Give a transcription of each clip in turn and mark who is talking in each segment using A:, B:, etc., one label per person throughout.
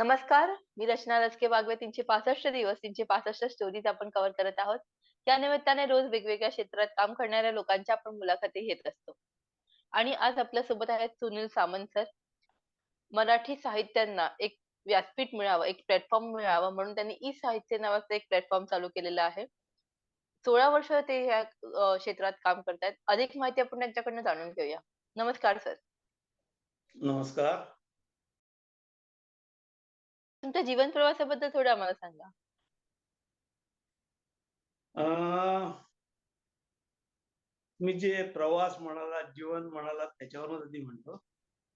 A: नमस्कार, मी रचना रचके बागवे. तीनशे पासष्ट दिवस, तीनशे पासष्ट स्टोरीज आपण कव्हर करत आहोत. त्या निमित्ताने रोज वेगवेगळ्या क्षेत्रात काम करणाऱ्या लोकांच्या आपण मुलाखती घेत असतो. आणि आज आपल्यासोबत आहेत सुनील सामंत सर. मराठी साहित्यांना एक व्यासपीठ मिळावं, एक प्लॅटफॉर्म मिळावा म्हणून त्यांनी ई साहित्य नावाचं एक प्लॅटफॉर्म चालू केलेलं आहे. 16 वर्ष ते या क्षेत्रात काम करतायत. अधिक माहिती आपण त्यांच्याकडनं जाणून घेऊया. नमस्कार सर.
B: नमस्कार.
A: तुमच्या जीवन प्रवासाबद्दल थोडं आम्हाला सांगा.
B: अ मी जे प्रवास म्हणालात, जीवन म्हणालात त्याच्यावरून आधी म्हणतो,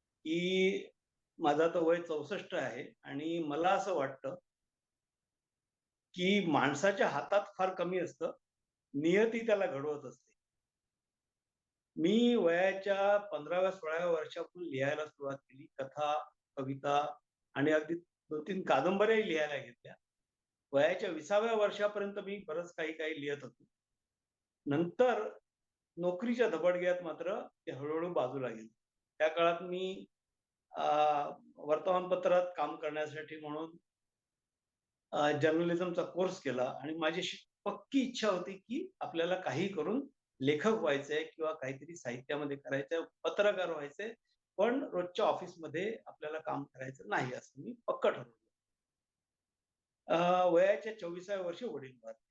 B: की माझं आता वय 64 आहे आणि मला असं वाटतं की माणसाच्या हातात फार कमी असतं. नियती त्याला घडवत असते. मी वयाच्या 15व्या-16व्या वर्षापासून लिहायला सुरुवात केली. कथा, कविता आणि अगदी 2-3 कादंबऱ्याही लिहायला घेतल्या. वयाच्या 20व्या वर्षापर्यंत मी बरंच काही-काही लिहित होतो. नंतर नोकरीच्या धबडग्यात मात्र ते हळूहळू बाजूला गेलं. त्या काळात मी वर्तमानपत्रात काम करण्यासाठी म्हणून जर्नलिझमचा कोर्स केला आणि माझी अशी पक्की इच्छा होती, की आपल्याला काही करून लेखक व्हायचंय किंवा काहीतरी साहित्यामध्ये करायचंय, पत्रकार व्हायचंय, पण रोजच्या ऑफिसमध्ये आपल्याला काम करायचं नाही, असं मी पक्क ठरवलं. वयाच्या 24व्या वर्षी वडील वारले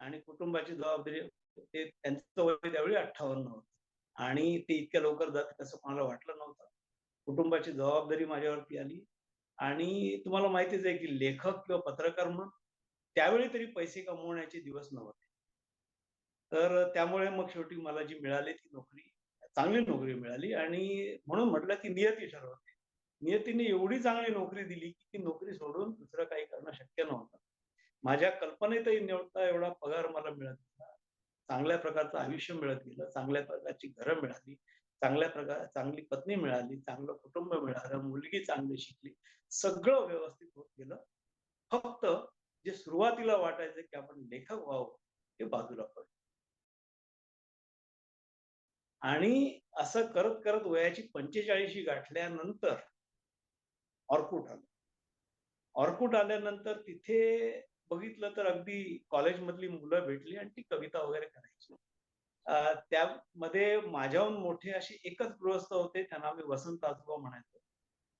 B: आणि कुटुंबाची जबाबदारी ते त्यांचं वय त्यावेळी 58 होतं आणि ते इतक्या लवकर जात असं कोणाला वाटलं नव्हतं. कुटुंबाची जबाबदारी माझ्यावरती आली आणि तुम्हाला माहितीच आहे, की लेखक किंवा पत्रकार म्हणून त्यावेळी तरी पैसे कमवण्याचे दिवस नव्हते. तर त्यामुळे मग शेवटी मला जी मिळाली ती नोकरी, चांगली नोकरी मिळाली आणि म्हणून म्हटलं, की नियती ठरवते. नियतीने एवढी चांगली नोकरी दिली, की ती नोकरी सोडून दुसरं काही करणं शक्य नव्हतं. माझ्या कल्पनेतही नव्हता एवढा पगार मला मिळत होता. चांगल्या प्रकारचं आयुष्य मिळत गेलं, चांगल्या प्रकारची घरं मिळाली, चांगल्या प्रकार चांगली पत्नी मिळाली, चांगलं कुटुंब मिळालं, मुलगी चांगली शिकली. सगळं व्यवस्थित होत गेलं. फक्त जे सुरुवातीला वाटायचं, की आपण लेखक व्हावं, ते बाजूला पडलं. आणि असं करत-करत वयाची 45शी गाठल्यानंतर ऑर्कुट आलं. ऑर्कुट आल्यानंतर तिथे बघितलं तर अगदी कॉलेजमधली मुलं भेटली आणि ती कविता वगैरे करायची. त्यामध्ये माझ्याहून मोठे असे एकच गृहस्थ होते, त्यांना आम्ही वसंत आजोबा म्हणायचो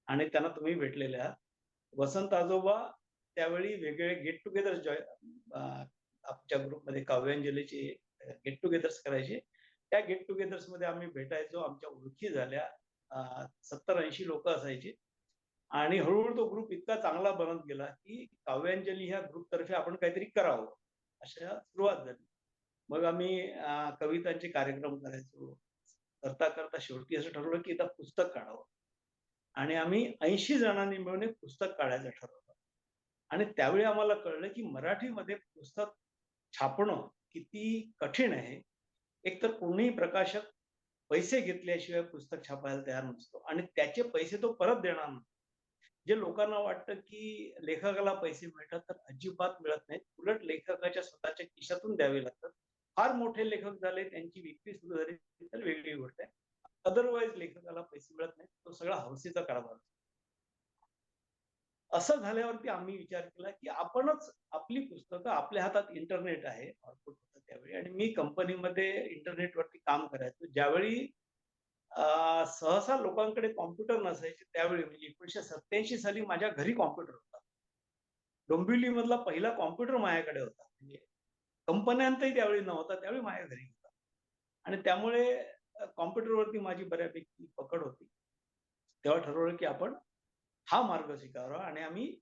B: आणि त्यांना तुम्ही भेटलेले आहात. वसंत आजोबा त्यावेळी वेगवेगळे गेट टुगेदर जॉय आमच्या ग्रुपमध्ये काव्यांजलीचे गेट टुगेदर्स करायचे. त्या गेट टुगेदर्समध्ये आम्ही भेटायचो. आमच्या ओळखी झाल्या. सत्तर ऐंशी लोक असायची आणि हळूहळू तो ग्रुप इतका चांगला बनत गेला, की काव्यांजली ह्या ग्रुपतर्फे आपण काहीतरी करावं, अशा सुरुवात झाली. मग आम्ही कवितांचे कार्यक्रम करायचो. करता-करता शेवटी असं ठरवलं, की आता पुस्तक काढावं आणि आम्ही 80 जणांनी मिळून एक पुस्तक काढायचं ठरवलं आणि त्यावेळी आम्हाला कळलं, की मराठीमध्ये पुस्तक छापणं किती कठीण आहे. एकतर कोणीही प्रकाशक पैसे घेतल्याशिवाय पुस्तक छापायला तयार नसतो आणि त्याचे पैसे तो परत देणार नाही. जे लोकांना वाटतं, की लेखकाला पैसे मिळतात, तर अजिबात मिळत नाहीत. उलट लेखकाच्या स्वतःच्या खिशातून द्यावे लागतात. फार मोठे लेखक झाले, त्यांची विक्री सुरू झाली, तर वेगळी गोष्ट आहे. अदरवाईज लेखकाला पैसे मिळत नाहीत. तो सगळा हौसेचा कारभार असतो. असं झाल्यावरती आम्ही विचार केला, की आपणच आपली पुस्तकं आपल्या हातात इंटरनेट आहे. ऑर्कुट होतं त्यावेळी आणि मी कंपनीमध्ये इंटरनेटवरती काम करायचो. ज्यावेळी सहसा लोकांकडे कॉम्प्युटर नसायचे त्यावेळी म्हणजे 1987 साली माझ्या घरी कॉम्प्युटर होता. डोंबिवलीमधला पहिला कॉम्प्युटर माझ्याकडे होता. म्हणजे कंपन्यांतही त्यावेळी नव्हता. त्यावेळी माझ्या घरी होता आणि त्यामुळे कॉम्प्युटरवरती माझी बऱ्यापैकी पकड होती. तेव्हा ठरवलं, की आपण हा मार्ग स्वीकारावा आणि आम्ही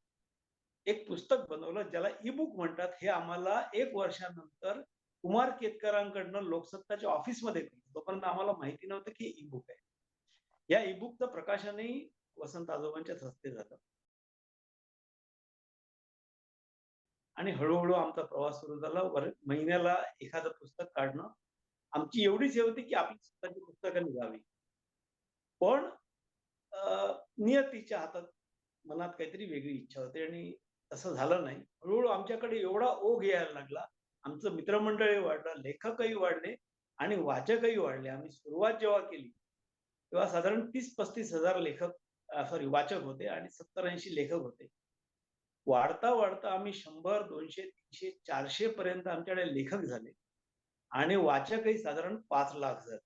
B: एक पुस्तक बनवलं ज्याला ई-बुक म्हणतात. हे आम्हाला एक वर्षानंतर कुमार केतकरांकडनं लोकसत्ताच्या ऑफिसमध्ये कळलं. तोपर्यंत आम्हाला माहिती नव्हतं, की ई-बुक आहे. या ई-बुकचं प्रकाशनही वसंत आजोबांच्याच हस्ते झालं. आणि हळूहळू आमचा प्रवास सुरू झाला. वर महिन्याला एखादं पुस्तक काढणं. आमची एवढीच हे होती, की आपली स्वतःची पुस्तकं निघावी. पण नियतीच्या हातात मनात काहीतरी वेगळी इच्छा होती आणि तसं झालं नाही. हळूहळू आमच्याकडे एवढा ओघ यायला लागला. आमचं मित्रमंडळही वाढलं, लेखकही वाढले आणि वाचकही वाढले. आम्ही सुरुवात जेव्हा केली, तेव्हा साधारण 30-35 हजार लेखक सॉरी वाचक होते आणि 70-80 लेखक होते. वाढता वाढता आम्ही शंभर दोनशे तीनशे चारशे पर्यंत आमच्याकडे लेखक झाले आणि वाचकही साधारण पाच लाख झाले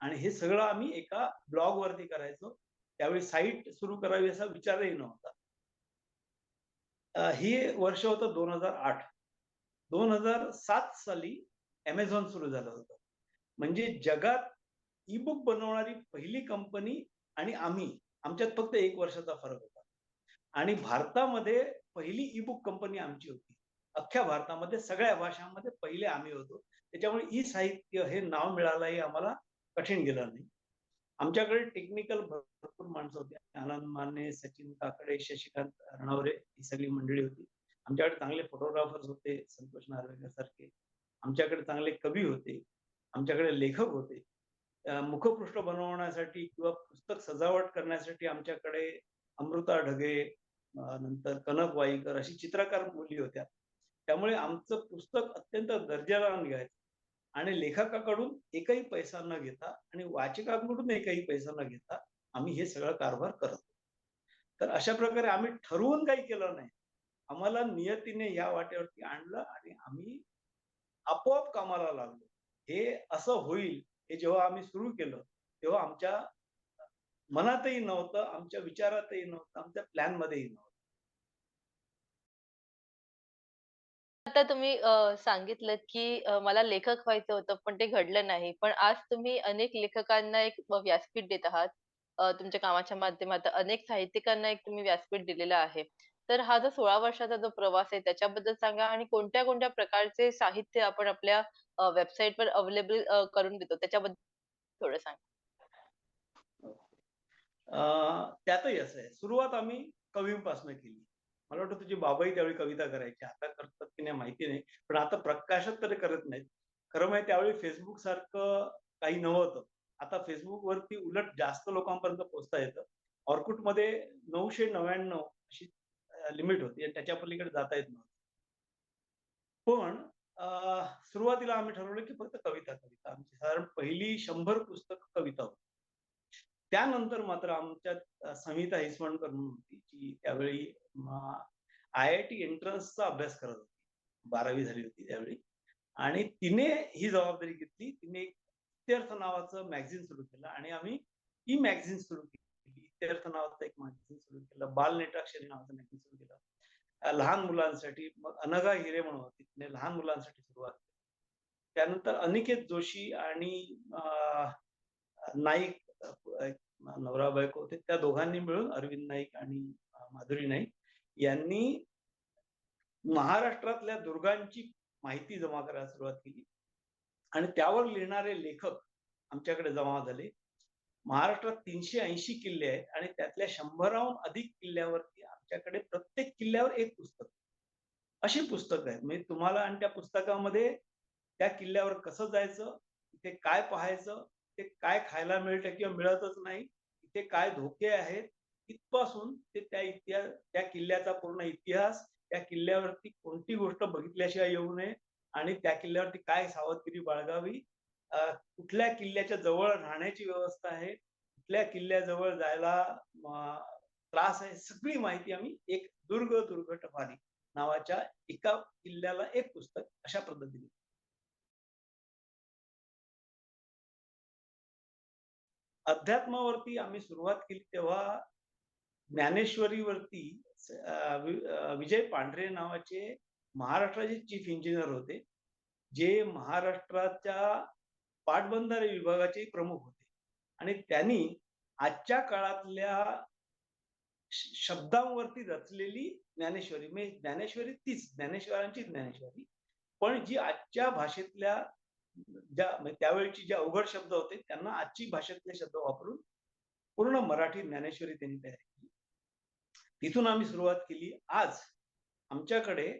B: आणि हे सगळं आम्ही एका ब्लॉग वरती करायचो त्यावेळी साईट सुरू करावी असा विचारही नव्हता. हे ही वर्ष होतं दोन हजार आठ. दोन हजार सात साली अमेझॉन सुरू झालं होतं. म्हणजे जगात ई बुक बनवणारी पहिली कंपनी आणि आम्ही आमच्यात फक्त एक वर्षाचा फरक होता. आणि भारतामध्ये पहिली ई बुक कंपनी आमची होती. अख्ख्या भारतामध्ये सगळ्या भाषांमध्ये पहिले आम्ही होतो. त्याच्यामुळे ई साहित्य हे नाव मिळालंही आम्हाला कठीण गेलं नाही. आमच्याकडे टेक्निकल भरपूर माणसं होती. आनंद माने सचिन काकडे शशिकांत रणवरे ही सगळी मंडळी होती. आमच्याकडे चांगले फोटोग्राफर्स होते संतोष नार्वेकर सारखे. आमच्याकडे चांगले कवी होते. आमच्याकडे लेखक होते. मुखपृष्ठ बनवण्यासाठी किंवा पुस्तक सजावट करण्यासाठी आमच्याकडे अमृता ढगे नंतर कनक वाईकर अशी चित्रकार मुली होत्या. त्यामुळे आमचं पुस्तक अत्यंत दर्जाला घ्यायचं. आणि लेखकाकडून एकही पैसा न घेता आणि वाचकाकडून एकही पैसा न घेता आम्ही हे सगळं कारभार करत तर अशा प्रकारे आम्ही ठरवून काही केलं नाही. आम्हाला नियतीने या वाटेवरती आणलं आणि आम्ही आपोआप कामाला लागलो. हे असं होईल हे जेव्हा आम्ही सुरू केलं तेव्हा आमच्या मनातही नव्हतं आमच्या विचारातही नव्हतं आमच्या प्लॅन मध्येही नव्हतं.
A: आता तुम्ही अ, की अ, मला लेखक व्हायचं होतं पण ते घडलं नाही. पण आज तुम्ही अनेक लेखकांना एक व्यासपीठ देत आहात. अ, तुमच्या कामाच्या माध्यमातून अनेक साहित्यिकांना एक तुम्ही व्यासपीठ दिलेलं आहे. तर हा जो 16 वर्षाचा जो प्रवास आहे त्याच्याबद्दल सांगा आणि कोणत्या-कोणत्या प्रकारचे साहित्य आपण आपल्या अ, वेबसाईटवर अवेलेबल अ, करून देतो त्याच्याबद्दल थोडं सांगा?
B: त्यातही असं आहे सुरुवात आम्ही कवींपासून केली मला वाटतं तुझे बाबाही त्यावेळी कविता करायचे आता की नाही माहिती नाही पण आता प्रकाशात तरी करत नाहीत. खरं म्हणजे त्यावेळी फेसबुक सारखं काही नव्हतं. आता फेसबुक वरती उलट जास्त लोकांपर्यंत पोहोचता येतं. ऑर्कुटमध्ये नऊशे नव्याण्णव अशी लिमिट होती आणि त्याच्या पलीकडे जाता येत नव्हतं. पण सुरुवातीला आम्ही ठरवलं की फक्त कविता कविता. आमची साधारण पहिली शंभर पुस्तक कविता होती. त्यानंतर मात्र आमच्यात संहिता हिसवणकर म्हणून होती जी त्यावेळी आय आय टी एंट्रन्सचा अभ्यास करत होती. बारावी झाली होती त्यावेळी. आणि तिने ही जबाबदारी घेतली. तिने इत्यर्थ नावाचं मॅगझिन सुरू केलं आणि आम्ही ही मॅगझिन सुरू केली. इत्यर्थ नावाचं एक मॅगझिन सुरू केलं. बाल नेटाक्षरी नावाचं मॅगझिन सुरू केलं. लहान मुलांसाठी मग अनघा हिरे म्हणून होती. तिने लहान मुलांसाठी सुरुवात केली. त्यानंतर अनिकेत जोशी आणि नाईक नवरा बायको होते. त्या दोघांनी मिळून अरविंद नाईक आणि माधुरी नाईक यांनी महाराष्ट्रातल्या दुर्गांची माहिती जमा करायला सुरुवात केली. आणि त्यावर लिहिणारे लेखक आमच्याकडे जमा झाले. महाराष्ट्रात तीनशे ऐंशी किल्ले आहेत आणि त्यातल्या शंभराहून अधिक किल्ल्यावरती आमच्याकडे प्रत्येक किल्ल्यावर एक पुस्तक. अशी पुस्तकं आहेत. म्हणजे तुम्हाला आणि त्या पुस्तकामध्ये त्या किल्ल्यावर कसं जायचं तिथे काय पाहायचं ते काय खायला मिळतं किंवा मिळतच नाही तिथे काय धोके आहेत इथपासून ते त्या इतिहास त्या किल्ल्याचा पूर्ण इतिहास त्या किल्ल्यावरती कोणती गोष्ट बघितल्याशिवाय येऊ नये आणि त्या किल्ल्यावरती काय सावधगिरी बाळगावी? कुठल्या किल्ल्याच्या जवळ राहण्याची व्यवस्था आहे? कुठल्या किल्ल्याजवळ जायला त्रास आहे? सगळी माहिती आम्ही एक दुर्ग दुर्घट भारी नावाच्या एका किल्ल्याला एक पुस्तक अशा पद्धतीने. अध्यात्मावरती आम्ही सुरुवात केली तेव्हा ज्ञानेश्वरीवरती विजय पांढरे नावाचे महाराष्ट्राचे चीफ इंजिनियर होते जे महाराष्ट्राच्या पाटबंधारे विभागाचे प्रमुख होते. आणि त्यांनी आजच्या काळातल्या शब्दांवरती रचलेली ज्ञानेश्वरी म्हणजे ज्ञानेश्वरी तीच ज्ञानेश्वरांची ज्ञानेश्वरी. पण जी आजच्या भाषेतल्या ज्या म्हणजे त्यावेळची जे अवघड शब्द होते त्यांना आजची भाषेतले शब्द वापरून पूर्ण मराठी ज्ञानेश्वरी त्यांनी तयार केली. तिथून आम्ही सुरुवात केली. आज आमच्याकडे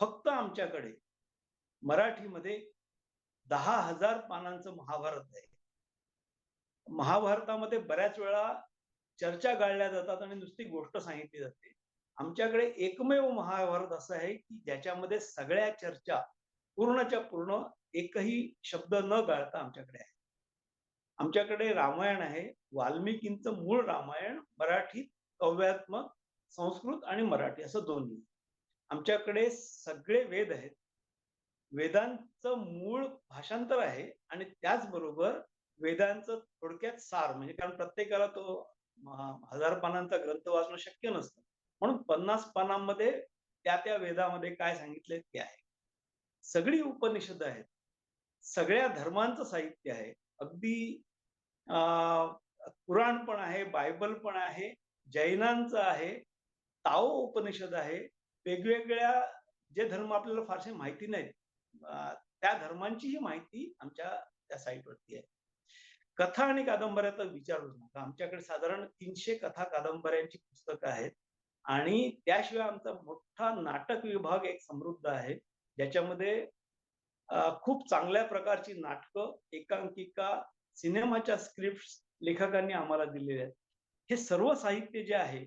B: फक्त आमच्याकडे मराठीमध्ये दहा हजार पानांचं महाभारत आहे. महाभारतामध्ये बऱ्याच वेळा चर्चा गाळल्या जातात आणि नुसती गोष्ट सांगितली जाते. आमच्याकडे एकमेव महाभारत असं आहे की ज्याच्यामध्ये सगळ्या चर्चा पूर्णच्या पूर्ण एकही शब्द न गाळता आमच्याकडे आहे. आमच्याकडे रामायण आहे. वाल्मिकींचं मूळ रामायण मराठीत काव्यात्मक संस्कृत आणि मराठी असं दोन्ही. आमच्याकडे सगळे वेद आहेत. वेदांचं मूळ भाषांतर आहे आणि त्याचबरोबर वेदांचं थोडक्यात सार म्हणजे कारण प्रत्येकाला तो हजार पानांचा ग्रंथ वाचणं शक्य नसतं. म्हणून पन्नास पानांमध्ये त्या त्या वेदामध्ये काय सांगितले ते आहे. सगळी उपनिषद आहेत. सगळ्या धर्मांचं साहित्य आहे. अगदी अं, पुराण पण आहे बायबल पण आहे. जैनांचं आहे ताओ उपनिषद आहे वेगवेगळ्या जे धर्म आपल्याला फारसे माहिती नाहीत. त्या धर्मांचीही माहिती आमच्या त्या साईटवरती आहे. कथा आणि कादंबऱ्या तर विचारूच नका. आमच्याकडे साधारण तीनशे कथा कादंबऱ्यांची पुस्तकं आहेत आणि त्याशिवाय आमचा मोठा नाटक विभाग एक समृद्ध आहे ज्याच्यामध्ये खूप चांगल्या प्रकारची नाटकं एकांकिका सिनेमाच्या स्क्रिप्ट लेखकांनी आम्हाला दिलेल्या आहेत. हे सर्व साहित्य जे आहे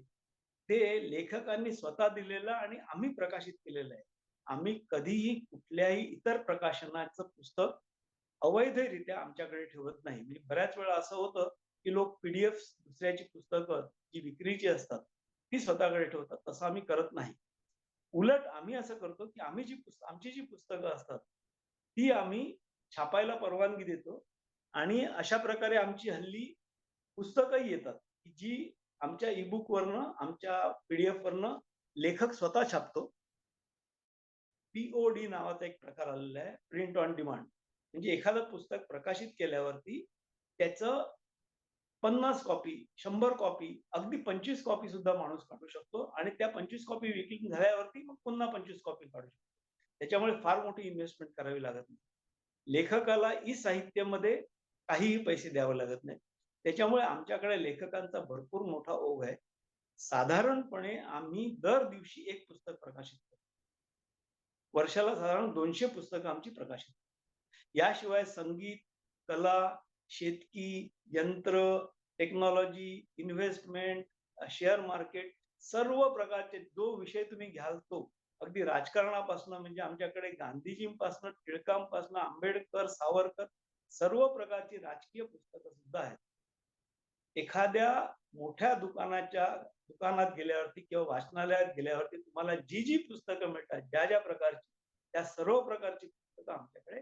B: ते लेखकांनी स्वतः दिलेलं आणि आम्ही प्रकाशित केलेलं आहे. आम्ही कधीही कुठल्याही इतर प्रकाशनाचं पुस्तक अवैधरित्या आमच्याकडे ठेवत नाही. म्हणजे बऱ्याच वेळा असं होतं की लोक पीडीएफ दुसऱ्याची पुस्तकं जी विक्रीची असतात ती स्वतःकडे ठेवतात. तसं आम्ही करत नाही. उलट आम्ही असं करतो की आम्ही जी पुस्त आमची जी पुस्तकं असतात ती आम्ही छापायला परवानगी देतो आणि अशा प्रकारे आमची हल्ली पुस्तकही येतात. जी आमच्या ईबुक वरनं आमच्या पीडीएफ वरनं लेखक स्वतः छापतो. पीओडी नावाचा एक प्रकार आलेला आहे प्रिंट ऑन डिमांड म्हणजे एखादं पुस्तक प्रकाशित केल्यावरती त्याचं पन्नास कॉपी शंभर कॉपी अगदी पंचवीस कॉपी सुद्धा माणूस काढू शकतो आणि त्या पंचवीस कॉपी विकली झाल्यावरती मग पुन्हा पंचवीस कॉपी काढू शकतो. त्याच्यामुळे फार मोठी इन्व्हेस्टमेंट करावी लागत नाही. लेखकाला ई साहित्यामध्ये काहीही पैसे द्यावे लागत नाही त्याच्यामुळे आमच्याकडे लेखकांचा भरपूर मोठा ओघ आहे. साधारणपणे आम्ही दर दिवशी एक पुस्तक प्रकाशित करतो. वर्षाला साधारण दोनशे पुस्तकं आमची प्रकाशित याशिवाय संगीत कला शेतकी यंत्र टेक्नॉलॉजी इन्व्हेस्टमेंट शेअर मार्केट सर्व प्रकारचे जो विषय तुम्ही घ्याल तो अगदी राजकारणापासून म्हणजे आमच्याकडे गांधीजींपासून टिळकांपासून आंबेडकर सावरकर सर्व प्रकारची राजकीय पुस्तकं सुद्धा आहेत. एखाद्या मोठ्या दुकानाच्या दुकानात गेल्यावरती किंवा वाचनालयात गेल्यावरती तुम्हाला जी जी पुस्तकं मिळतात ज्या ज्या प्रकारची त्या सर्व प्रकारची पुस्तकं आमच्याकडे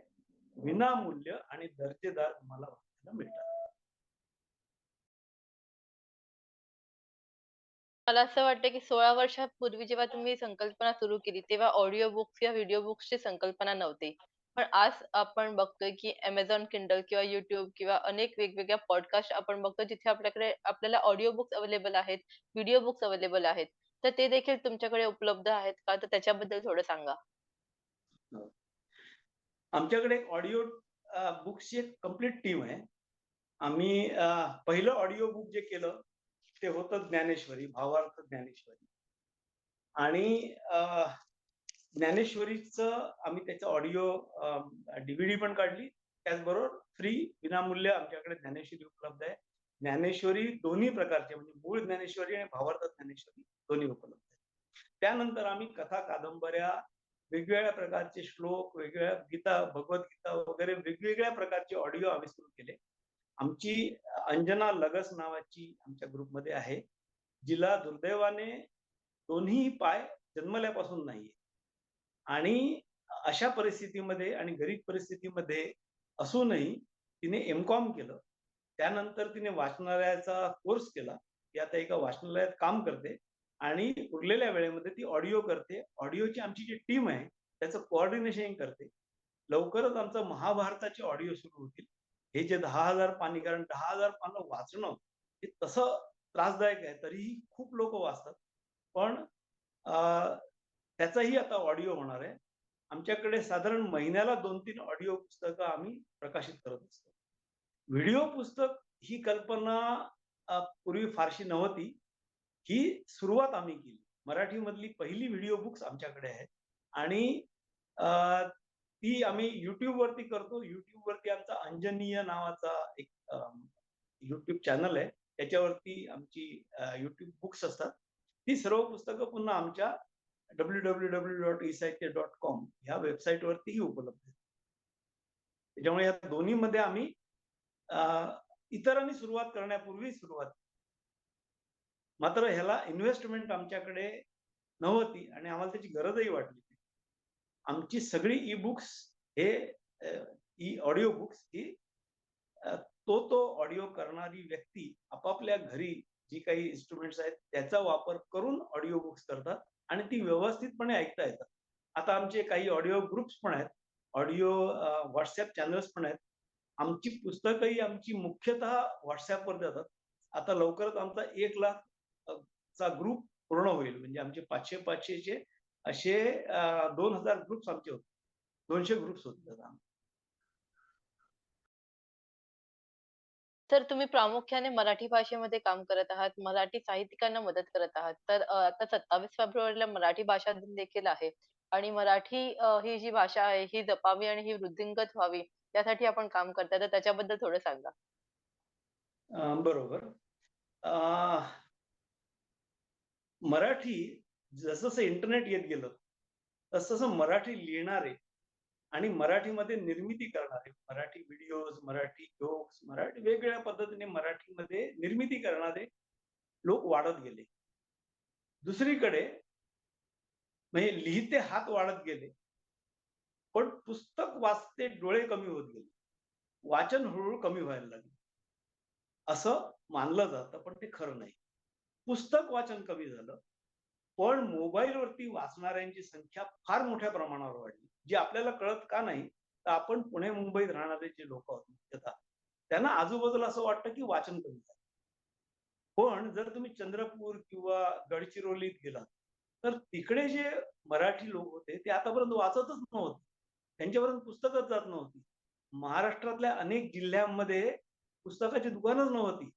B: विनामूल्य आणि दर्जेदार तुम्हाला वाचायला मिळतात
A: मला असं वाटतं की 16 वर्षापूर्वी जेव्हा तुम्ही संकल्पना सुरू केली, तेव्हा ऑडिओ बुक्स किंवा व्हिडिओ बुक्सची संकल्पना नव्हती. पण आज आपण बघतोय की Amazon Kindle किंवा YouTube किंवा अनेक वेगवेगळ्या पॉडकास्ट आपण बघतो जिथे आपल्याकडे आपल्याला ऑडिओ बुक्स अवेलेबल आहेत, व्हिडिओ बुक्स अवेलेबल आहेत. तर ते देखील तुमच्याकडे उपलब्ध आहेत का? तर त्याच्याबद्दल थोडं सांगा.
B: आमच्याकडे एक ऑडिओ बुक्सची एक कंप्लीट टीम आहे आम्ही अ, पहिलं ऑडिओ बुक जे केलं ते होतं ज्ञानेश्वरी भावार्थ ज्ञानेश्वरी आणि अ, ज्ञानेश्वरीच आम्ही त्याचं ऑडिओ डीव्हीडी पण काढली. त्याचबरोबर फ्री विनामूल्य आमच्याकडे ज्ञानेश्वरी उपलब्ध आहे. ज्ञानेश्वरी दोन्ही प्रकारचे म्हणजे मूळ ज्ञानेश्वरी आणि भावार्थ ज्ञानेश्वरी दोन्ही उपलब्ध आहे त्यानंतर आम्ही कथा कादंबऱ्या वेगवेगळ्या प्रकारचे श्लोक वेगवेगळ्या गीता भगवद्गीता वगैरे वेगवेगळ्या प्रकारचे ऑडिओ आम्ही सुरू केले. आमची अंजना लगस नावाची आमच्या ग्रुपमध्ये आहे. जिला दुर्दैवाने दोन्ही पाय जन्मल्यापासून नाहीये. आणि अशा परिस्थितीमध्ये आणि गरीब परिस्थितीमध्ये असूनही तिने एम कॉम केलं. त्यानंतर तिने वाचनालयाचा कोर्स केला. ती आता एका वाचनालयात काम करते आणि उरलेल्या वेळेमध्ये ती ऑडिओ करते. ऑडिओची आमची जी टीम आहे त्याचं कोऑर्डिनेशन करते. लवकरच आमचं महाभारताचे ऑडिओ सुरू होतील. हे जे दहा हजार पाणी कारण दहा हजार पानं वाचणं हे तसं त्रासदायक आहे तरीही खूप लोक वाचतात. पण अं, त्याचाही आता ऑडिओ होणार आहे. आमच्याकडे साधारण महिन्याला दोन तीन ऑडिओ पुस्तकं आम्ही प्रकाशित करत असतो. व्हिडिओ पुस्तक ही कल्पना पूर्वी फारशी नव्हती. ही सुरुवात आम्ही केली. मराठीमधली पहिली व्हिडिओ बुक्स आमच्याकडे आहेत. आणि ती आम्ही युट्यूबवरती करतो. युट्यूबवरती आमचा अंजनीय नावाचा एक युट्यूब चॅनल आहे. त्याच्यावरती आमची युट्यूब बुक्स असतात. ती सर्व पुस्तकं पुन्हा आमच्या W W W dot Sahitya dot com ह्या वेबसाईट वरतीही उपलब्ध आहेत त्याच्यामुळे या दोन्हीमध्ये आम्ही इतरांनी सुरुवात करण्यापूर्वी सुरुवात मात्र ह्याला इन्व्हेस्टमेंट आमच्याकडे नव्हती आणि आम्हाला त्याची गरजही वाटली आमची सगळी ई बुक्स हे ई ऑडिओ बुक्स ही तो तो ऑडिओ करणारी व्यक्ती आपापल्या घरी जी काही इन्स्ट्रुमेंट्स आहेत त्याचा वापर करून ऑडिओ बुक्स करतात. आणि ती व्यवस्थितपणे ऐकता येतात. आता आमचे काही ऑडिओ ग्रुप्स पण आहेत. ऑडिओ व्हॉट्सअप चॅनल्स पण आहेत. आमची पुस्तकंही आमची मुख्यतः व्हॉट्सअपवर जातात. आता लवकरच आमचा एक लाख चा ग्रुप पूर्ण होईल. म्हणजे आमचे पाचशे पाचशेचे असे दोन हजार ग्रुप्स आमचे होते. दोनशे ग्रुप्स होते
A: तर तुम्ही प्रामुख्याने मराठी भाषेमध्ये काम करत आहात. मराठी साहित्यिकांना मदत करत आहात. तर अ, आता 27 फेब्रुवारीला मराठी भाषा दिन देखील आहे आणि मराठी अ, ही जी भाषा आहे ही जपावी आणि ही वृद्धिंगत व्हावी यासाठी आपण काम करताय. तर त्याच्याबद्दल थोडं सांगा?
B: अ, बरोबर. अ, मराठी जसं इंटरनेट येत गेलं, तसं मराठी लिहिणारे आणि मराठीमध्ये निर्मिती करणारे, मराठी व्हिडिओज, मराठी जोक्स, मराठी वेगवेगळ्या पद्धतीने मराठीमध्ये निर्मिती करणारे लोक वाढत गेले. दुसरीकडे म्हणजे लिहिते हात वाढत गेले. पण पुस्तक वाचते डोळे कमी होत गेले. वाचन हळूहळू कमी व्हायला लागले. असं मानलं जातं, पण ते खरं नाही. पुस्तक वाचन कमी झालं. पण मोबाईलवरती वाचणाऱ्यांची संख्या फार मोठ्या प्रमाणावर वाढली. जी आपल्याला कळत का नाही? तर आपण पुणे, मुंबईत राहणारे जे लोक आहोत मुख्यतः, त्यांना आजूबाजूला असं वाटतं की वाचन कमी झालं. पण जर तुम्ही चंद्रपूर किंवा गडचिरोलीत गेलात, तर तिकडे जे मराठी लोक होते ते आतापर्यंत वाचतच नव्हते. त्यांच्यापर्यंत पुस्तकच जात नव्हती. महाराष्ट्रातल्या अनेक जिल्ह्यांमध्ये पुस्तकाची दुकानच नव्हती.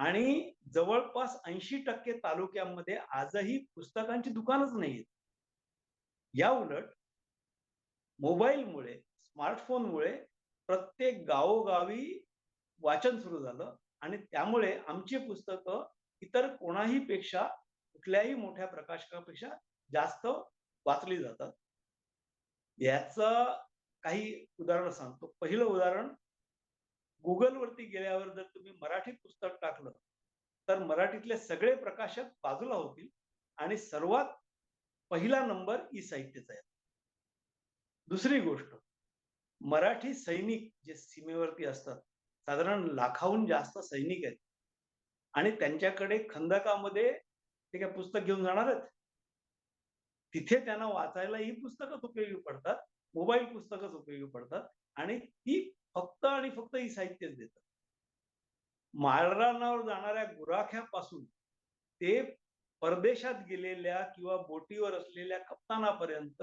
B: आणि जवळपास 80% तालुक्यांमध्ये आजही पुस्तकांची दुकानच नाहीयेत. याउलट मोबाईलमुळे, स्मार्टफोनमुळे प्रत्येक गावोगावी वाचन सुरू झालं आणि त्यामुळे आमची पुस्तकं इतर कोणाही पेक्षा कुठल्याही मोठ्या प्रकाशकापेक्षा जास्त वाचली जातात. याच काही उदाहरण सांगतो. पहिलं उदाहरण गुगलवरती गेल्यावर जर तुम्ही मराठी पुस्तक टाकलं, तर मराठीतले सगळे प्रकाशक बाजूला होतील आणि सर्वात पहिला नंबर ई साहित्याचा आहे. दुसरी गोष्ट, मराठी सैनिक जे सीमेवरती असतात, साधारण लाखाहून जास्त सैनिक आहेत आणि त्यांच्याकडे खंदकामध्ये ते काय पुस्तक घेऊन जाणार आहेत? तिथे त्यांना वाचायला ही पुस्तकच उपयोगी पडतात. मोबाईल पुस्तकच उपयोगी पडतात आणि ती फक्त आणि फक्त ही साहित्यच देतात. माळरानावर जाणाऱ्या गुराख्यापासून ते परदेशात गेलेल्या किंवा बोटीवर असलेल्या कप्तानापर्यंत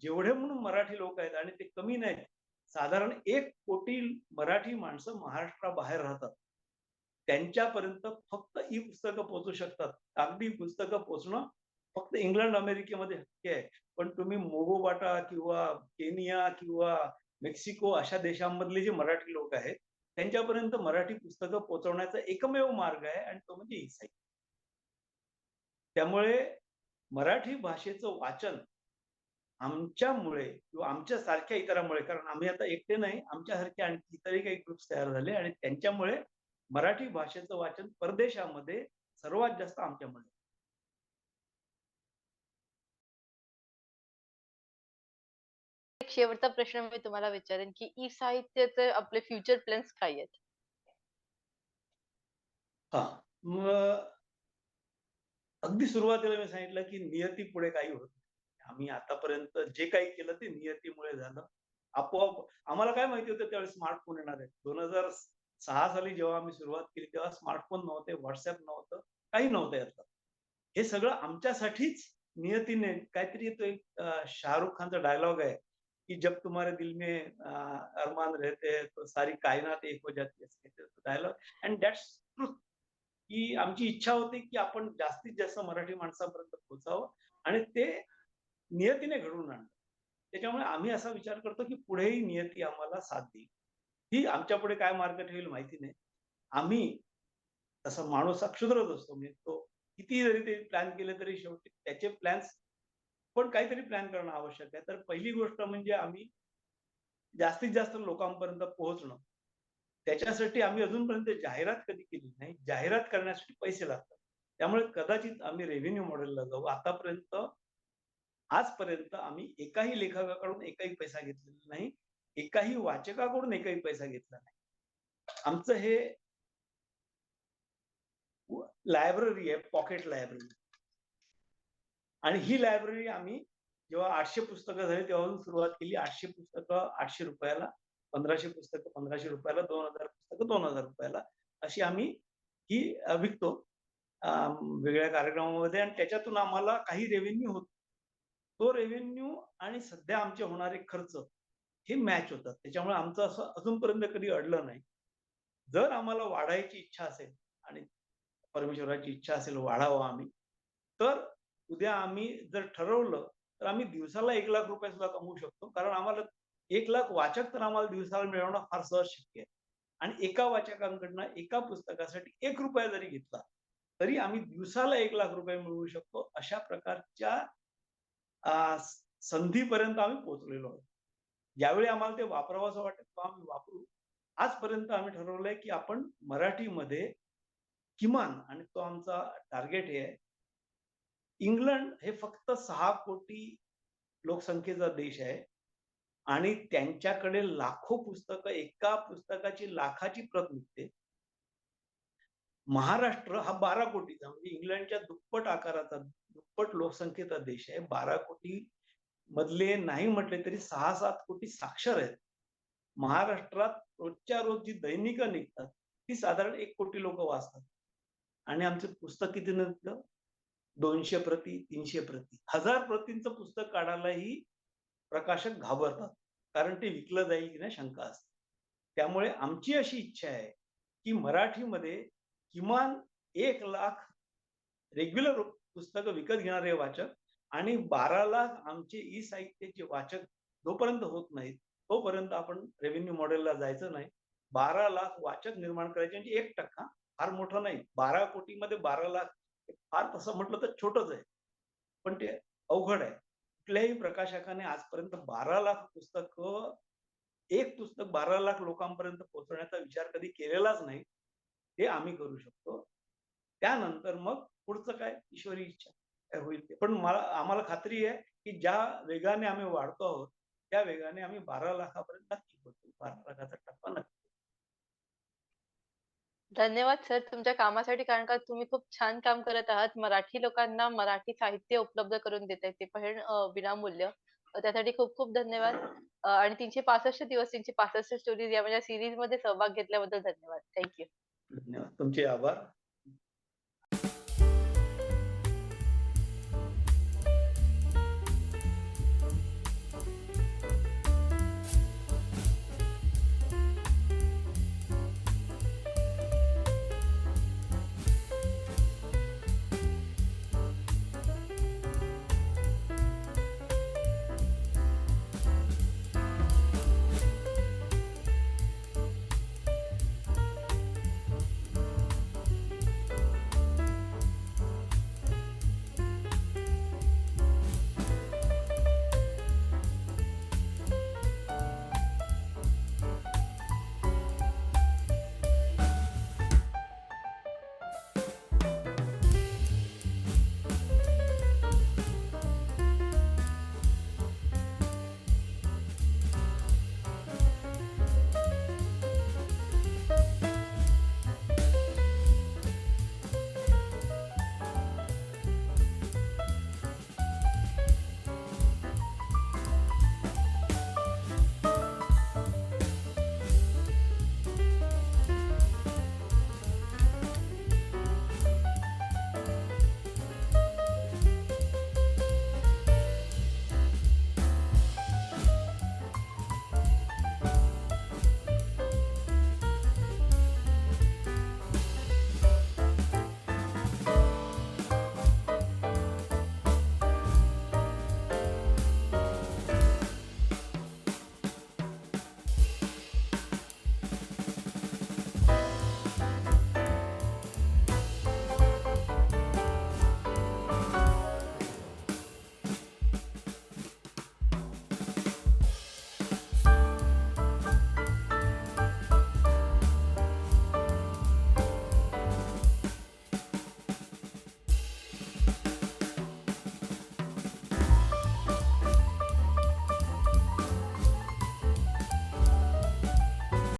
B: जेवढे म्हणून मराठी लोक आहेत आणि ते कमी नाहीत. साधारण एक कोटी मराठी माणसं महाराष्ट्राबाहेर राहतात. त्यांच्यापर्यंत फक्त ई पुस्तकं पोचू शकतात. कागदी पुस्तकं पोचणं फक्त इंग्लंड, अमेरिकेमध्ये शक्य आहे. पण तुम्ही मोगोबाटा किंवा केनिया किंवा मेक्सिको अशा देशांमधले जे मराठी लोक आहेत, त्यांच्यापर्यंत मराठी पुस्तकं पोहोचवण्याचा एकमेव मार्ग आहे आणि तो म्हणजे इसाई त्यामुळे मराठी भाषेचं वाचन आमच्यामुळे किंवा आमच्या सारख्या इतरांमुळे कारण आम्ही आता एकटे नाही, आमच्यासारखे आणखी इतरही काही ग्रुप्स तयार झाले आणि त्यांच्यामुळे मराठी भाषेचं वाचन परदेशामध्ये सर्वात जास्त आमच्यामुळे.
A: शेवटचा प्रश्न मी तुम्हाला विचारेन, की ई-साहित्याचे आपले फ्युचर प्लॅन्स काय आहेत?
B: हां. मग अगदी सुरुवातीला मी सांगितलं, की नियतीपुढे काही होत नाही. आम्ही आतापर्यंत जे काही केलं ते नियतीमुळे झालं. आपोआप आम्हाला काय माहिती होतं त्यावेळेस स्मार्टफोन येणार आहेत. 2006 साली जेव्हा आम्ही सुरुवात केली तेव्हा स्मार्टफोन नव्हते, WhatsApp नव्हतं, काही नव्हतं यातलं. हे सगळं आमच्यासाठीच नियतीने काहीतरी तो एक शाहरुख खानचा डायलॉग आहे, कि जब तुम्हारे दिल में अरमान रहते हैं तो सारी कायनात एक हो जाती है. Dialogue and that's truth. की आमची इच्छा होती, की आपण जास्तीत जास्त मराठी माणसापर्यंत पोहोचावं आणि ते नियतीने घडवून आणलं. त्याच्यामुळे आम्ही असा विचार करतो, की पुढेही नियती आम्हाला साथ देईल. ही आमच्यापुढे काय मार्ग ठेवेल माहिती नाही. आम्ही तसा माणूस हा क्षुद्रच असतो. म्हणजे तो कितीही जरी ते प्लॅन केले तरी शेवटी त्याचे प्लॅन्स पण काहीतरी प्लॅन करणं आवश्यक आहे. तर पहिली गोष्ट म्हणजे आम्ही जास्तीत जास्त लोकांपर्यंत पोहोचणं. त्याच्यासाठी आम्ही अजूनपर्यंत जाहिरात कधी केली नाही. जाहिरात करण्यासाठी पैसे लागतात. त्यामुळे कदाचित आम्ही रेव्हेन्यू मॉडेलला जाऊ आतापर्यंत आजपर्यंत आम्ही एकाही लेखकाकडून एकाही पैसा घेतलेला नाही एकाही वाचकाकडून एकही पैसा घेतला नाही आमचं हे लायब्ररी आहे पॉकेट लायब्ररी आणि ही लायब्ररी आम्ही जेव्हा आठशे पुस्तकं झाली तेव्हा सुरुवात केली. आठशे पुस्तकं आठशे रुपयाला. पंधराशे पुस्तकं पंधराशे रुपयाला. दोन हजार पुस्तकं दोन हजार रुपयाला. अशी आम्ही ही विकतो वेगळ्या कार्यक्रमामध्ये. आणि त्याच्यातून आम्हाला काही रेव्हेन्यू होतो तो रेव्हेन्यू आणि सध्या आमचे होणारे खर्च हे मॅच होतात. त्याच्यामुळे आमचं असं अजूनपर्यंत कधी अडलं नाही. जर आम्हाला वाढायची इच्छा असेल आणि परमेश्वराची इच्छा असेल वाढावं आम्ही तर उद्या आम्ही जर ठरवलं तर आम्ही दिवसाला एक लाख रुपये सुद्धा कमवू शकतो. कारण आम्हाला एक लाख वाचक तर आम्हाला दिवसाला मिळवणं फार सहज शक्य आहे. आणि एका वाचकांकडनं एका पुस्तकासाठी एक रुपया जरी घेतला तरी आम्ही दिवसाला एक लाख रुपये मिळवू शकतो अशा प्रकारच्या संधीपर्यंत आम्ही पोहोचलेलो आहोत. ज्यावेळी आम्हाला ते वापरावं असं वाटेल आम्ही वापरू. आजपर्यंत आम्ही ठरवलंय की आपण मराठीमध्ये किमान आणि तो आमचा टार्गेट हे आहे इंग्लंड हे फक्त सहा कोटी लोकसंख्येचा देश आहे. आणि त्यांच्याकडे लाखो पुस्तकं एका पुस्तकाची लाखाची प्रत निघते. महाराष्ट्र हा बारा कोटीचा म्हणजे इंग्लंडच्या दुप्पट आकाराचा दुप्पट लोकसंख्येचा देश आहे. बारा कोटी मधले नाही म्हटले तरी सहा सात कोटी साक्षर आहेत. महाराष्ट्रात रोजच्या रोज जी दैनिकं निघतात ती साधारण एक कोटी लोक वाचतात. आणि आमचे पुस्तक किती निघतं? दोनशे प्रती तीनशे प्रती. हजार प्रतींचं पुस्तक काढायलाही प्रकाशक घाबरतात. कारण ते विकलं जाईल की नाही शंका असते. त्यामुळे आमची अशी इच्छा आहे की मराठीमध्ये किमान एक लाख रेग्युलर पुस्तकं विकत घेणारे वाचक आणि बारा लाख आमचे ई साहित्याचे वाचक जोपर्यंत होत नाहीत तोपर्यंत आपण रेव्हेन्यू मॉडेलला जायचं नाही. बारा लाख वाचक निर्माण करायचे म्हणजे एक टक्का फार मोठं नाही. बारा कोटीमध्ये बारा लाख फार तसं म्हटलं तर छोटच आहे. पण ते अवघड आहे. कुठल्याही प्रकाशकाने आजपर्यंत बारा लाख पुस्तक एक पुस्तक बारा लाख लोकांपर्यंत पोहोचवण्याचा विचार कधी केलेलाच नाही ते आम्ही करू शकतो. त्यानंतर मग पुढचं काय? ईश्वरी इच्छा काय होईल ते? पण मला आम्हाला खात्री आहे की ज्या वेगाने आम्ही वाढतो आहोत त्या वेगाने आम्ही बारा लाखापर्यंत नक्की पोहोचू बारा लाखाचा टप्पा नक्की.
A: धन्यवाद सर तुमच्या कामासाठी कारण का तुम्ही खूप छान काम करत आहात. मराठी लोकांना मराठी साहित्य उपलब्ध करून देत ते पण अ, विनामूल्य. अ, त्यासाठी खूप खूप धन्यवाद. अ, आणि तीनशे पासष्ट दिवस तीनशे पासष्ट स्टोरीज या माझ्या सिरीजमध्ये सहभाग घेतल्याबद्दल धन्यवाद. थँक्यू
B: धन्यवाद. तुमचे आभार.